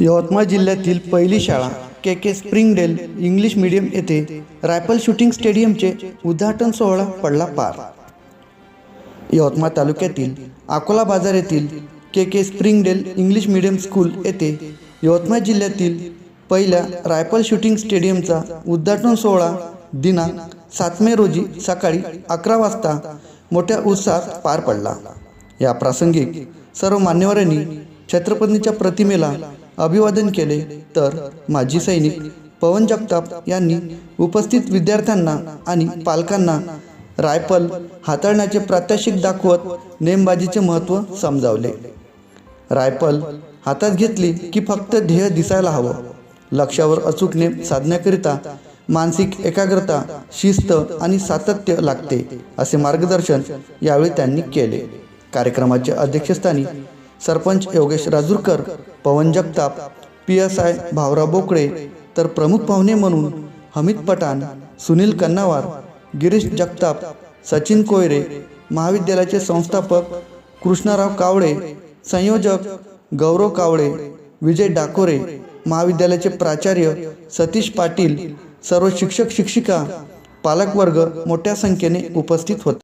यवतमाळ जिल्ह्यातील पहिली शाळा K K Springdale English medium येथे रायफल शूटिंग स्टेडियमचे उद्घाटन सोहळा पडला पार. यवतमाळ तालुक्यातील अकोला बाजार येथील K K Springdale English medium school येथे यवतमाळ जिल्ह्यातील पहिल्या रायफल शूटिंग स्टेडियमचा उद्घाटन सोहळा दिनांक सात मे रोजी सकाळी अकरा वाजता मोठ्या उत्साहात पार पडला. या प्रासंगिक सर्व मान्यवरांनी छत्रपतींच्या प्रतिमेला अभिवादन केले तर माजी सैनिक पवन जगताप यांनी उपस्थित विद्यार्थ्यांना आणि पालकांना रायफल हाताळण्याचे प्रात्यक्षिक दाखवत नेमबाजीचे महत्त्व समजावले. रायफल हातात घेतली की फक्त ध्येय दिसायला हवं. लक्षावर अचूक नेम साधण्याकरिता मानसिक एकाग्रता शिस्त आणि सातत्य लागते असे मार्गदर्शन यावेळी त्यांनी केले. कार्यक्रमाच्या अध्यक्षस्थानी sarpanch Yogesh Rajurkar Pawan Jagtap P S I Bhaorao Bokade तर प्रमुख पाहुणे म्हणून हमीद पठाण सुनील कन्नावार गिरीश जगताप सचिन कोयरे महाविद्यालयाचे संस्थापक कृष्णाराव कावळे संयोजक गौरव कावळे विजय डाकोरे महाविद्यालयाचे प्राचार्य सतीश पाटील सर्व शिक्षक शिक्षिका पालकवर्ग मोठ्या संख्येने उपस्थित होते.